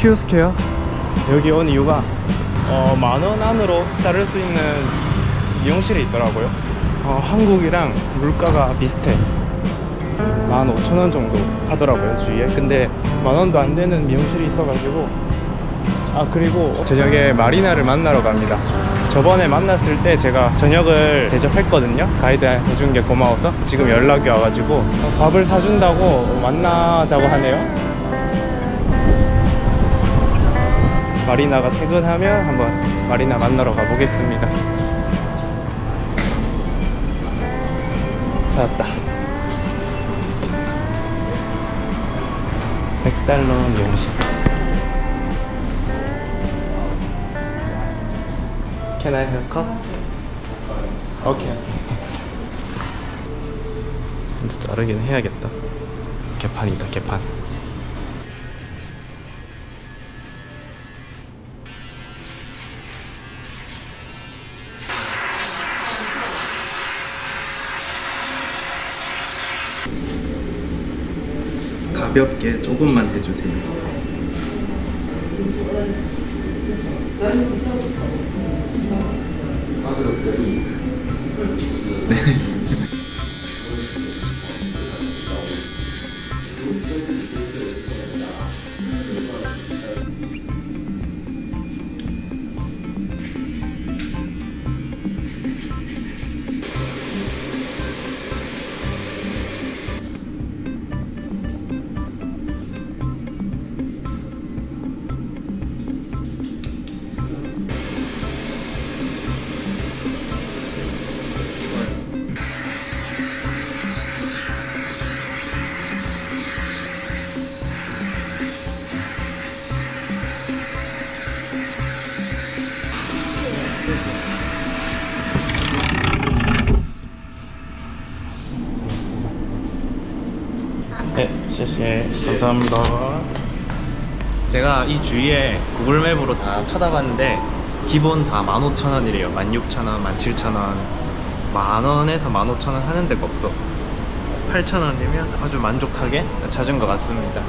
키우스케어 여기 온 이유가 어, 만 원 안으로 자를 수 있는 미용실이 있더라고요. 어, 한국이랑 물가가 비슷해. 15,000원 정도 하더라고요 주위에. 근데 만 원도 안 되는 미용실이 있어가지고 아 그리고 저녁에 마리나를 만나러 갑니다. 저번에 만났을 때 제가 저녁을 대접했거든요. 가이드 해준 게 고마워서 지금 연락이 와가지고 어, 밥을 사준다고 만나자고 하네요 마리나가 퇴근하면 한번 마리나 만나러 가보겠습니다. 찾았다. 100달러 미용실 Can I have a? 오케이 오케이 먼저 자르긴 해야겠다. 개판이다 개판 가볍게 조금만 해주세요. 네, 谢谢. 감사합니다. 제가 이 주위에 구글 맵으로 다 쳐다봤는데 기본 다 15,000원이래요. 16,000원, 17,000원, 만원에서 15,000원 하는 데가 없어. 8,000원이면 아주 만족하게 찾은 것 같습니다.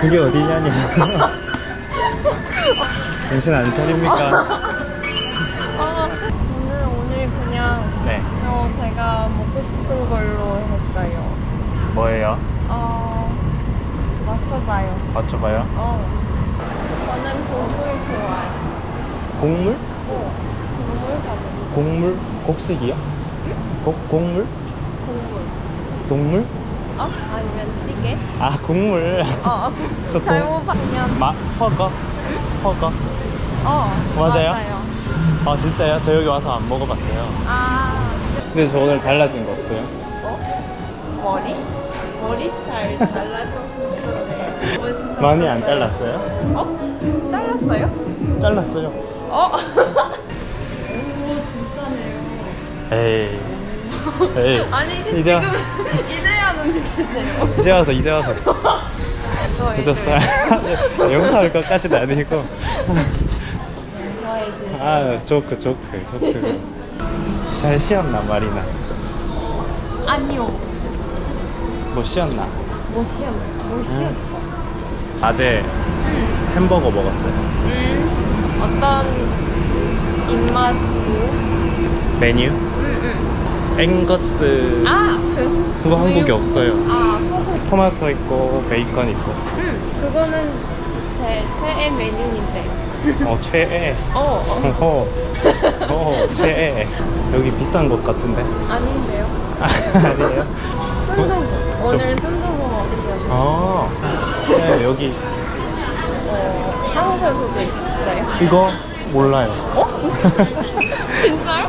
그게 어디냐니? 정신 안 차립니까? 아, 저는 오늘 그냥 네. 어, 제가 먹고 싶은 걸로 했어요. 뭐예요? 어, 맞춰봐요. 맞춰봐요. 어, 저는 곡물 좋아요. 곡물? 어, 곡물? 곡식이요? 곡, 곡물? 곡물. 동물? 어? 아니면 찌개? 아, 곡물. 어, 저 동- 잘못 봤으면 마, 허거? 허거? 어, 맞아요? 아, 진짜요? 저 여기 와서 안 먹어봤어요. 아, 근데 저 오늘 달라진 거 없어요? 어? 머리? 머리 스타일 멋있어. 많이 안 잘랐어요? 어? 잘랐어요? 잘랐어요. 어? 에이. 에이. 아니 이제, 지금 이제야는 진짜네요. 이제 와서, 이제 와서. 저의 늦었어요. 영상할 것까지는 아니고. 저의 주 아, 조크, 조크, 조크. 잘 쉬었나, 마리나? 아니요. 뭐 쉬었나? 못 쉬었 못 쉬었어. 낮에 햄버거 먹었어요. 음 어떤 입맛으로? 메뉴? 앵거스. 아 그 그거 한국에 없어요. 아 소금. 토마토 있고, 베이컨 있고. 응 그거는 제 최애 메뉴인데. 어, 최애. 어, 어. 어, 어, 최애. 여기 비싼 곳 같은데. 아닌데요. 아, 아니에요? 순두부 오늘 순두부 먹으려고. 어. 네, 여기. 어, 한국에서도 있어요. 이거 몰라요. 진짜요?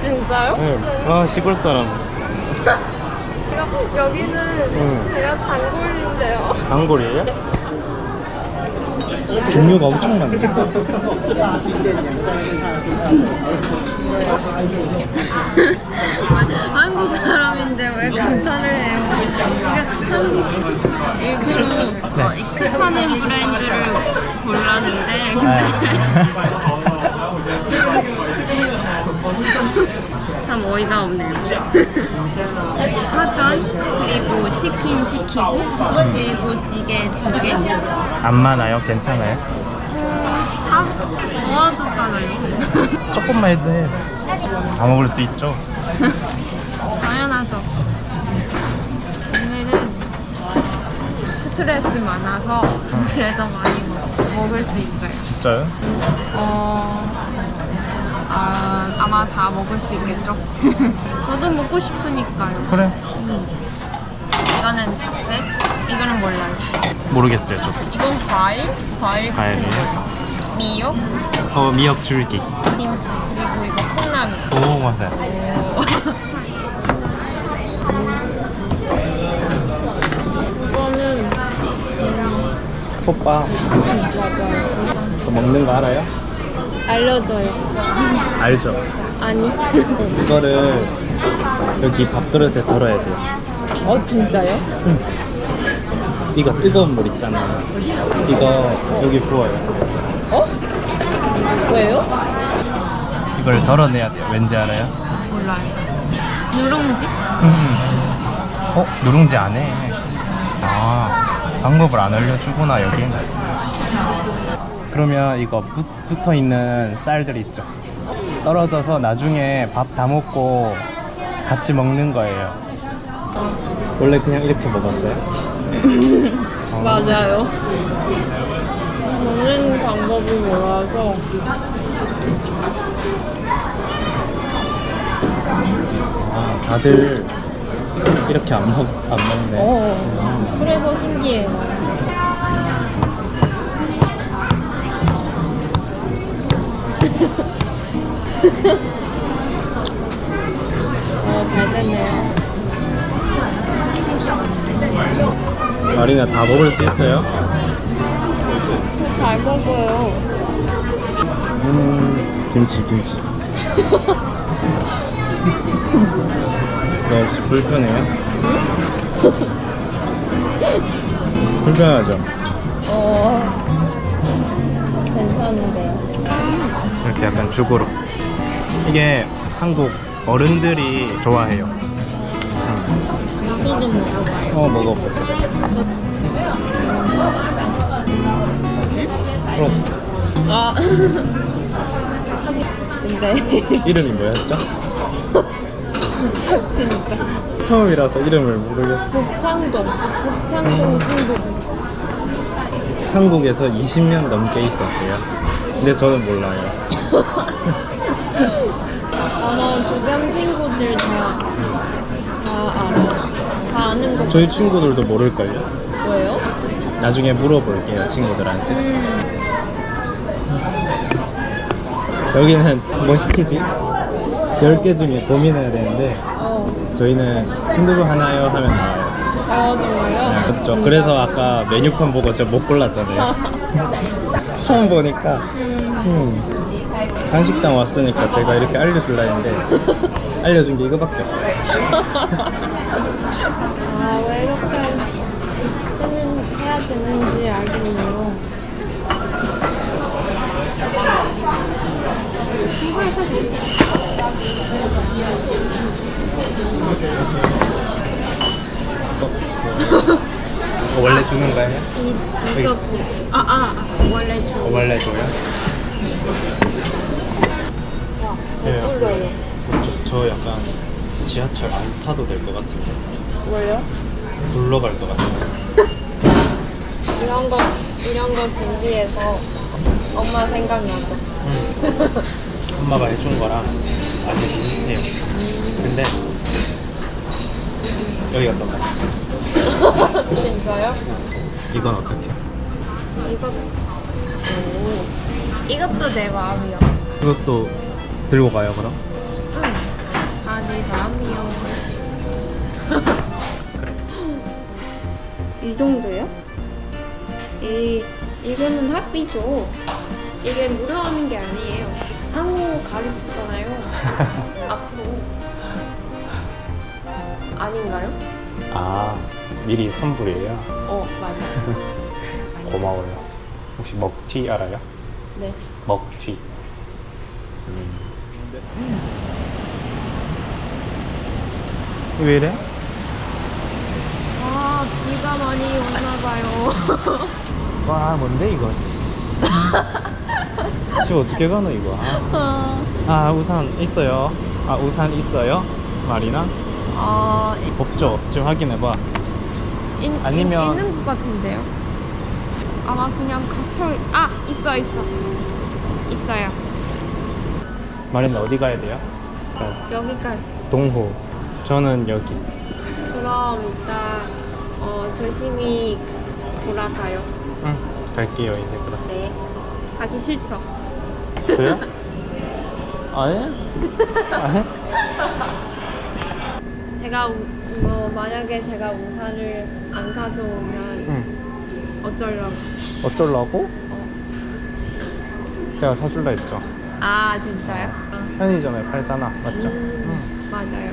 진짜요? 네. 아 시골 사람 여기는 응. 제가 단골인데요. 단골이에요? 종류가 엄청 많네 한국 사람인데 왜 감탄을 해요? 그러니까 한국 일부러 어, 익숙하는 브랜드를 골랐는데 참 어이가 없네요. 파전 그리고 치킨 시키고 그리고 찌개 두 개. 안 많아요? 괜찮아요? 다 도와줬잖아요. 조금만 해도 해. 다 먹을 수 있죠? 당연하죠. 오늘은 스트레스 많아서 그래도 많이 먹, 먹을 수 있어요. 진짜요? 어, 아, 아마 다 먹을 수 있겠죠? 저도 먹고 싶으니까요. 그래. 이거는 잡채, 이거는 몰라요. 모르겠어요 저도. 이건 과일, 과일, 과일이에요? 미역, 어 미역 줄기. 김치, 그리고 이거 콩나물. 오 맞아요. 이거는 솥밥 저 먹는 거 알아요? 알려줘요. 알죠 아니. 이거를 여기 밥그릇에 덜어야 돼요 어, 진짜요? 이거 뜨거운 물 있잖아 이거 여기 부어요 어? 왜요? 이걸 덜어내야 돼요 왠지 알아요? 몰라요. 누룽지? 어? 누룽지 안 해. 아, 방법을 안 알려주구나, 여긴. 그러면 이거 붙, 붙어 있는 쌀들 있죠? 떨어져서 나중에 밥 다 먹고 같이 먹는 거예요. 원래 그냥 이렇게 먹었어요? 어, 맞아요. 먹는 방법이 몰라서 아, 다들 이렇게 안, 먹, 안 먹네. 어, 그래서 신기해요. 어, 잘 됐네요. 마리나 다 먹을 수 있어요? 잘 먹어요. 음, 김치, 김치. 너 혹시 불편해요? 불편하죠? 어, 괜찮은데요. 이렇게 약간 죽으로. 이게 한국 어른들이 좋아해요. 저도 먹어봐요. 어, 먹어봐. 그럼 아. 근데 이름이 뭐였죠? 진짜 처음이라서 이름을 모르겠어. 곱창동, 곱창동 순두부. 한국에서 20년 넘게 있었어요. 근데 저는 몰라요. 주변 친구들 다, 다 알아요. 다 아는 거 저희 친구들도 모를걸요? 뭐예요? 나중에 물어볼게요, 친구들한테. 음, 여기는 뭐 시키지? 10개 중에 고민해야 되는데 어, 저희는 순두부 하나요? 하면 나와요 아 정말요? 그렇죠 그래서 아까 메뉴판 보고 저 못 골랐잖아요 처음 보니까 음, 음, 한식당 왔으니까 제가 이렇게 알려줄라 했는데 알려준 게 이거밖에 없어요 아, 왜 이렇게 하는, 해야 되는지 알겠네요. 원래 주는 거예요? 이, 디저트. 아, 아, 아, 원래 주. 어, 원래 줘요? 네, 올려요. 저, 저 약간 지하철 안 타도 될 것 같은데 왜요? 굴러갈 것 같아요 이런 거, 이런 거 준비해서 엄마 생각나죠. 엄마가 해준 거랑 아직 비슷해요. 근데 여기가 더 맛있어. 진짜요? 이건 어떻게? 이거 오 이것도 내 마음이야. 이것도 들고 가요 그럼? 응. 다내 마음이요. 이 정도요? 이 이거는 합비죠. 이게 무료 하는 게 아니에요. 한국 가르치잖아요. 앞으로 아닌가요? 아 미리 선불이에요? 어 맞아. 고마워요. 혹시 먹튀 알아요? 네. 먹튀. 왜 이래? 아 비가 많이 왔나 봐요. 와 뭔데 이거? 집 어떻게 가노 이거? 아. 아 우산 있어요. 아 우산 있어요? 마리나? 어 없죠. 지금 확인해봐. 있, 아니면- 있, 있는 것 같은데요. 아마 그냥 갇혀 아 있어 있어 있어요. 마리나 어디 가야 돼요? 어, 여기까지. 동호. 저는 여기. 그럼 이따 어, 조심히 돌아가요. 응. 갈게요 이제 그럼. 네. 가기 싫죠? 저요? 아니? 아니? 제가 우, 어, 만약에 제가 우산을 안 가져오면 응. 어쩌려고? 어쩌려고? 어. 제가 사줄라 했죠. 아 진짜요? 아, 편의점에 팔잖아. 맞죠? 음, 맞아요.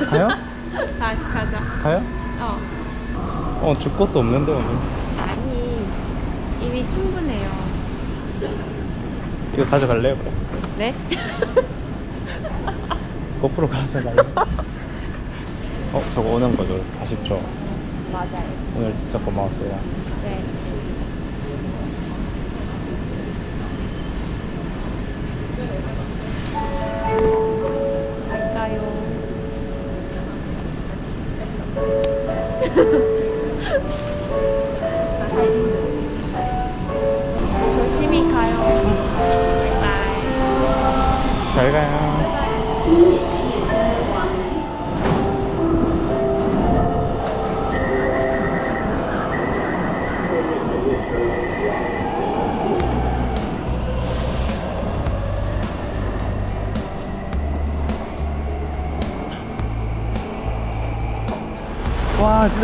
응. 가요? 가 가자. 가요? 어. 어, 줄 것도 없는데 오늘. 아니 이미 충분해요. 이거 가져갈래요? 그럼? 네? 거꾸로 가져갈래요? 어, 저거 오는 거죠. 40초. 맞아요. 오늘 진짜 고마웠어요. 네. 갈까요?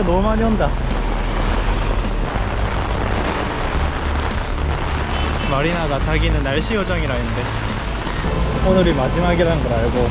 와, 진짜 너무 많이 온다. 마리나가 자기는 날씨 요정이라 했는데 오늘이 마지막이라는 걸 알고